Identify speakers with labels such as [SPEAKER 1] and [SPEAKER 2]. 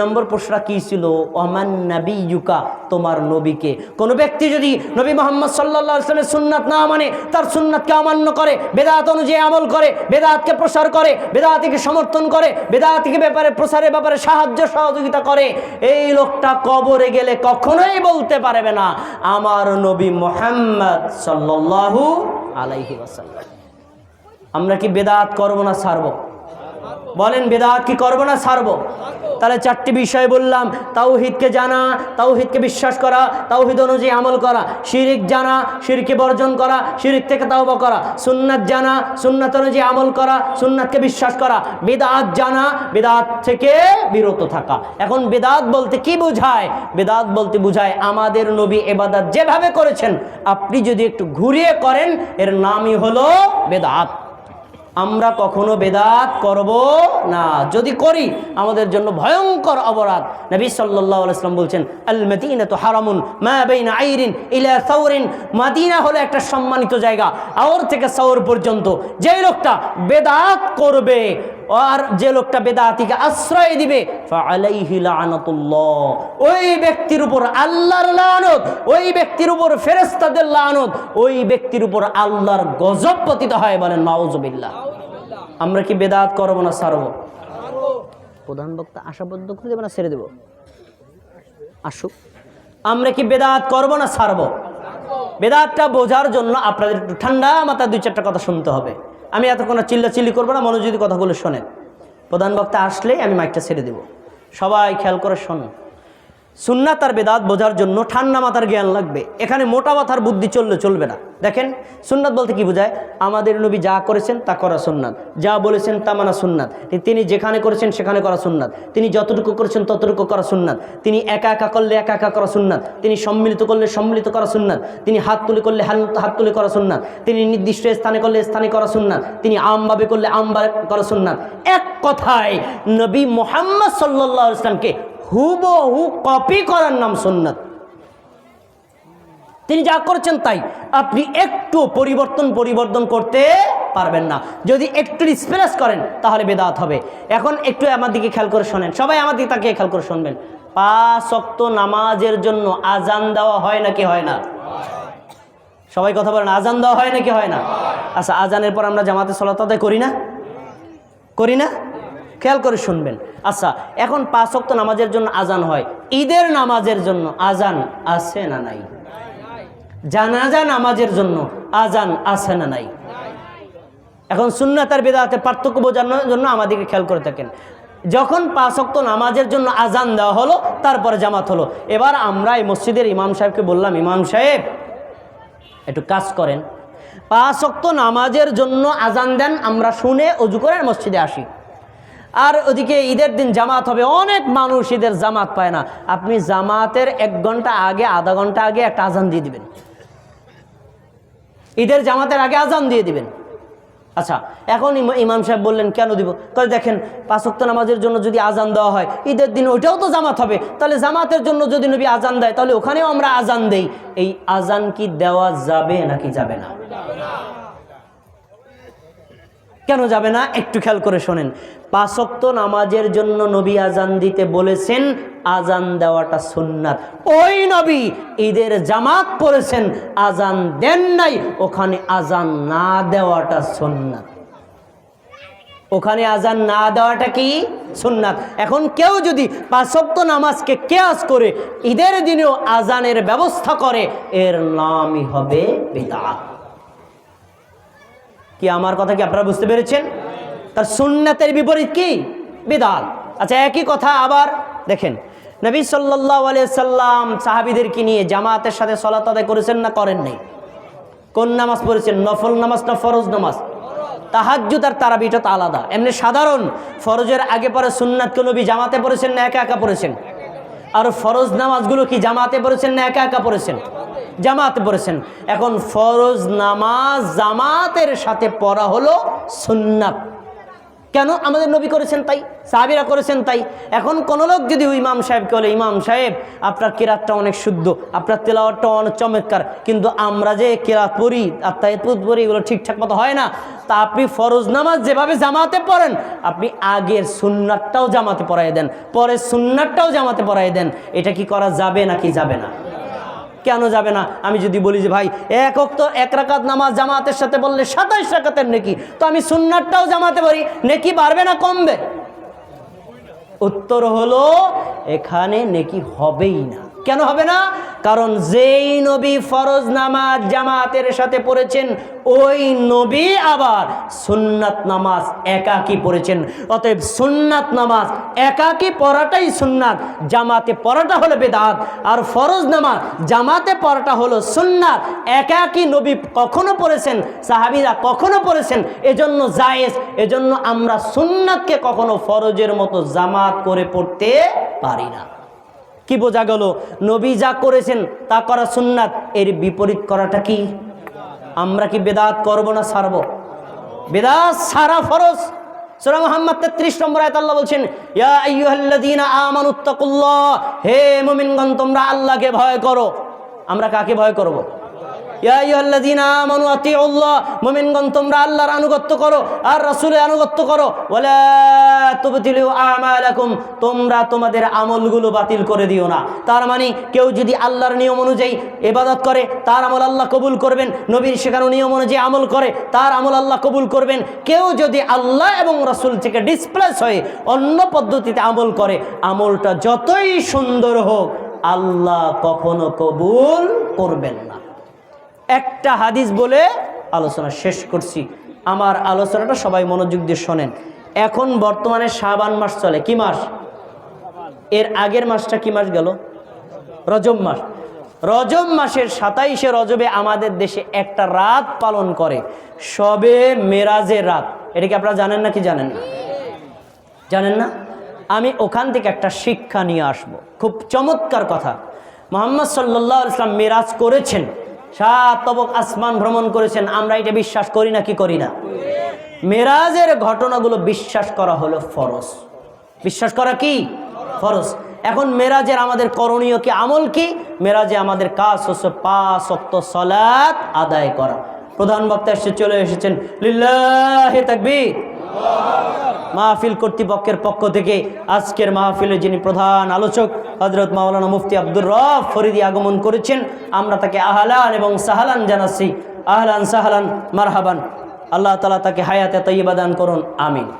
[SPEAKER 1] নম্বর প্রশ্নটা কি ছিল? ওমান নবী ইউকা তোমার নবীকে। কোন ব্যক্তি যদি নবী মোহাম্মদ সাল্লাহ সুন্নাত না মানে তার সুন্নাতকে অমান্য করে, বেদাত অনুযায়ী আমল করে, বেদাতকে প্রসার করে, বেদাতিকে সমর্থন করে, বেদাতিকে ব্যাপারে প্রসারের ব্যাপারে সাহায্য সহযোগিতা করে, এই লোকটা কবরে গেলে কখনোই বলতে পারবে না, আমার নবী মোহাম্মদ সাল্লাল্লাহু আলাইহি আমরা কি বেদাত করব না ছাড়বো? বলেন, বেদাত কি করব না ছাড়বো? তাহলে চারটি বিষয় বললাম। তাওহিদকে জানা, তাওহিদকে বিশ্বাস করা, তাওহিদ অনুযায়ী আমল করা, শিরিক জানা, শিরকে বর্জন করা, শিরিক থেকে তাওবা করা, সুন্নাত জানা, সুন্নাত অনুযায়ী আমল করা, সুন্নাতকে বিশ্বাস করা, বেদাত জানা, বেদাত থেকে বিরত থাকা। এখন বেদাত বলতে কি বোঝায়? বেদাত বলতে বোঝায় আমাদের নবী এবাদাত যেভাবে করেছেন, আপনি যদি একটু ঘুরিয়ে করেন, এর নামই হলো বেদাত। আমরা কখনো বেদাত করব না। যদি করি, আমাদের জন্য ভয়ঙ্কর অপরাধ। নবী সাল্লাহ আলাইসলাম বলছেন আল মদিনা তো হারামুন মা বাইনা আইরিন ইলা সাউরিন। মাদিনা হলো একটা সম্মানিত জায়গা। আওর থেকে সাউর পর্যন্ত। যেই লোকটা বেদাত করবে আর যে লোকটা বেদাতিকে আশ্রয় দিবে ওই ব্যক্তির উপর আল্লাহর লানত ওই ব্যক্তির উপর ফেরেস্তাদের লানত ওই ব্যক্তির উপর আল্লাহর গজব পতিত হয় বলেন নাউজুবিল্লাহ। আমরা কি বেদাত করব না সারব প্রধান বক্তা আশাবদ্ধ করে দেবো না ছেড়ে দেবো? আসুক। আমরা কি বেদাত করব না সারব বেদাতটা বোঝার জন্য আপনাদের একটু ঠান্ডা মাথায় দুই চারটা কথা শুনতে হবে। আমি এতক্ষণ চিল্লা চিল্লি করব না, মনোযোগী কথাগুলো শোনেন। প্রধান বক্তা আসলেই আমি মাইকটা ছেড়ে দেব। সবাই খেয়াল করে শোনেন। সুন্নাত আর বেদাত বোঝার জন্য ঠান্ডা মাথার জ্ঞান লাগবে। এখানে মোটা মাথার বুদ্ধি চললে চলবে না। দেখেন, সুন্নাত বলতে কি বোঝায়? আমাদের নবী যা করেছেন তা করা সুন্নাত। যা বলেছেন তা মানা সুন্নাত। তিনি যেখানে করেছেন সেখানে করা সুন্নাত। তিনি যতটুকু করেছেন ততটুকু করা সুন্নাত। তিনি একা একা করলে একা একা করা সুন্নাত। তিনি সম্মিলিত করলে সম্মিলিত করা সুন্নাত। তিনি হাত তুলে করলে হাত তুলে করা সুন্নাত। তিনি নির্দিষ্ট স্থানে করলে স্থানে করা সুন্নাত। তিনি আমভাবে করলে আমভাবে করা সুন্নাত। এক কথায় নবী মোহাম্মদ সাল্লাহ ইসলামকে হুবহু কপি করার নাম সুন্নাত। তিনি যা করছেন তাই। আপনি একটু পরিবর্তন পরিবর্তন করতে পারবেন না। যদি একটু স্প্রেস করেন, তাহলে বেদাত হবে। এখন একটু আমার দিকে খেয়াল করে শোনেন। সবাই আমার দিকে তাকে খেয়াল করে শুনবেন। পাঁচ অক্ত নামাজের জন্য আজান দেওয়া হয় নাকি হয় না? সবাই কথা বলেন, আজান দেওয়া হয় নাকি হয় না? আচ্ছা আজানের পর আমরা জামাতে সলাত করি না? করি না? খেয়াল করে শুনবেন। আচ্ছা এখন পাঁচ অক্ত নামাজের জন্য আজান হয়। ঈদের নামাজের জন্য আজান আছে না নাই? জানাজা নামাজের জন্য আজান আছে না নাই? এখন সুন্নাতার বেদাতে পার্থক্য বোঝানোর জন্য আমাদেরকে খেয়াল করে থাকেন। যখন পাঁচ অক্ত নামাজের জন্য আজান দেওয়া হলো, তারপরে জামাত হলো। এবার আমরা এই মসজিদের ইমাম সাহেবকে বললাম, ইমাম সাহেব, একটু কাজ করেন। পাঁচ অক্ত নামাজের জন্য আজান দেন, আমরা শুনে অজু করে মসজিদে আসি। আর ওদিকে ঈদের দিন জামাত হবে। অনেক মানুষ ঈদের জামাত পায় না। আপনি জামাতের এক ঘণ্টা আগে, আধা ঘণ্টা আগে একটা আজান দিয়ে দিবেন। ঈদের জামাতের আগে আজান দিয়ে দিবেন। আচ্ছা এখন ইমা- ইমাম সাহেব বললেন, কেন দিব? তাহলে দেখেন পাঁচক্ত নামাজের জন্য যদি আজান দেওয়া হয়, ঈদের দিন ওইটাও তো জামাত হবে। তাহলে জামাতের জন্য যদি নবী আজান দেয়, তাহলে ওখানেও আমরা আজান দেই। এই আজান কি দেওয়া যাবে নাকি যাবে না? কেন যাবে না? একটু খেয়াল করে শোনেন। পাঁচক্ত নামাজের জন্য নবী আজান দিতে বলেছেন আজান দেওয়াটা সুন্নাত। ওই নবী ঈদের জামাত পড়েছেন আজান দেন নাই, ওখানে আজান না দেওয়াটা সুন্নাত। ওখানে আজান না দেওয়াটা কি? সুন্নাত। এখন কেউ যদি পাঁচক্ত নামাজকে কেয়াস করে ঈদের দিনেও আজানের ব্যবস্থা করে, এর নামই হবে বেদাত। কি আমার কথা কি আপনারা বুঝতে পেরেছেন? তার সুন্নাতের বিপরীত কি? বিদাত। আচ্ছা একই কথা আবার দেখেন। নবী সাল্লাহ সাল্লাম সাহাবিদেরকে নিয়ে জামাতের সাথে সলাত আদায় করেছেন না করেন নাই? কোন নামাজ পড়েছেন? নফল নামাজ না ফরজ নামাজ? তাহাজ্জুদ আর তারাবিটা তো আলাদা। এমনি সাধারণ ফরজের আগে পরে সুন্নাতকে নবী জামাতে পড়েছেন না একা একা পড়েছেন? আর ফরজ নামাজগুলো কি জামাতে পড়েছেন না একা একা পড়েছেন? জামাতে পড়েছেন। এখন ফরজ নামাজ জামাতের সাথে পড়া হলো সুন্নাত। কেন আমাদের নবী করেছেন তাই? সাহাবিরা করেছেন তাই? এখন কোনো লোক যদি ইমাম সাহেবকে বলে, ইমাম সাহেব, আপনার কেরাতটা অনেক শুদ্ধ, আপনার তেলাওয়াতটা অনেক চমৎকার, কিন্তু আমরা যে কেরাত পড়ি, আর তাইপুত পড়ি, এগুলো ঠিকঠাক মতো হয় না। তা আপনি ফরজ নামাজ যেভাবে জামাতে পড়েন, আপনি আগের সুন্নাতটাও জামাতে পড়াই দেন পরে সুন্নাতটাও জামাতে পড়াই দেন। এটা কি করা যাবে নাকি যাবে না? কেন যাবে না? আমি যদি বলি যে, ভাই, এক অক্ত এক রাকাত নামাজ জামাতের সাথে বললে সাতাইশ রাকাতের নেকি? তো আমি সুন্নারটাও জামাতে পারি নেকি বাড়বে না কমবে? উত্তর হলো, এখানে নেকি হবেই না। কেন হবে না? কারণ যেই নবী ফরজ নামাজ জামাতের সাথে পড়েছেন, ওই নবী আবার সুন্নাত নামাজ একাকি পড়েছেন। অতএব সুন্নাত নামাজ একাকি পড়াটাই সুন্নাত, জামাতে পড়াটা হলো বেদাত, আর ফরজ নামাজ জামাতে পড়াটা হলো সুন্নাত। একাকি নবী কখনো পড়েছেন, সাহাবিরা কখনো পড়েছেন, এজন্য জায়েজ, এজন্য আমরা সুন্নাতকে কখনো ফরজের মতো জামাত করে পড়তে পারি না। কি বোঝা গেল? নবী যা করেছেন, তা করা সুন্নাত। এর বিপরীত করাটা কি? আমরা কি বেদাত করব না সারব বেদাত সারা ফরজ 33 নম্বর বলছেন, ইয়া হে তোমরা আল্লাহকে ভয় করো। আমরা কাকে ভয় করব? মুমিনগণ, তোমরা আল্লাহর আনুগত্য করো আর রাসূলের আনুগত্য করো। তোমরা তোমাদের আমলগুলো বাতিল করে দিও না। তার মানে কেউ যদি আল্লাহর নিয়ম অনুযায়ী ইবাদত করে, তার আমল আল্লাহ কবুল করবেন। নবীর শেখানো নিয়ম অনুযায়ী আমল করে, তার আমল আল্লাহ কবুল করবেন। কেউ যদি আল্লাহ এবং রাসূল থেকে ডিসপ্লেস হয়ে অন্য পদ্ধতিতে আমল করে, আমলটা যতই সুন্দর হোক, আল্লাহ কখনো কবুল করবেন না। একটা হাদিস বলে আলোচনা শেষ করছি। আমার আলোচনাটা সবাই মনোযোগ দিয়ে শোনেন। এখন বর্তমানে শাবান মাস চলে। কি মাস? এর আগের মাসটা কি মাস গেল? রজব মাস। রজব মাসের সাতাইশে রজবে আমাদের দেশে একটা রাত পালন করে। সবে মেরাজের রাত। এটা কি আপনারা জানেন না কি জানেন না? জানেন না? আমি ওখান থেকে একটা শিক্ষা নিয়ে আসব। খুব চমৎকার কথা। মোহাম্মদ সাল্লাহ ইসলাম মেরাজ করেছেন। সাত তবক আসমান ভ্রমণ করেছেন, আমরা এটা বিশ্বাস করি না কি করি না? মেরাজের ঘটনাগুলো বিশ্বাস করা হলো ফরজ। বিশ্বাস করা কি? ফরজ। এখন মেরাজের আমাদের করণীয় কি? আমল কি? মেরাজে আমাদের কাজ হচ্ছে পাঁচ অক্ত সলাৎ আদায় করা। প্রধান বক্তা এসে চলে এসেছেন, লিল্লাহে তাকবীর। মাহফিল কর্তৃপক্ষের পক্ষ থেকে আজকের মাহফিলের যিনি প্রধান আলোচক হজরত মাওলানা মুফতি আব্দুর রফ ফরিদি আগমন করেছেন, আমরা তাকে আহলান এবং সাহালান জানাচ্ছি। আহলান, সাহালান, মারহাবান। আল্লাহ তালা তাকে হায়াতে তৈবাদান করুন, আমিন।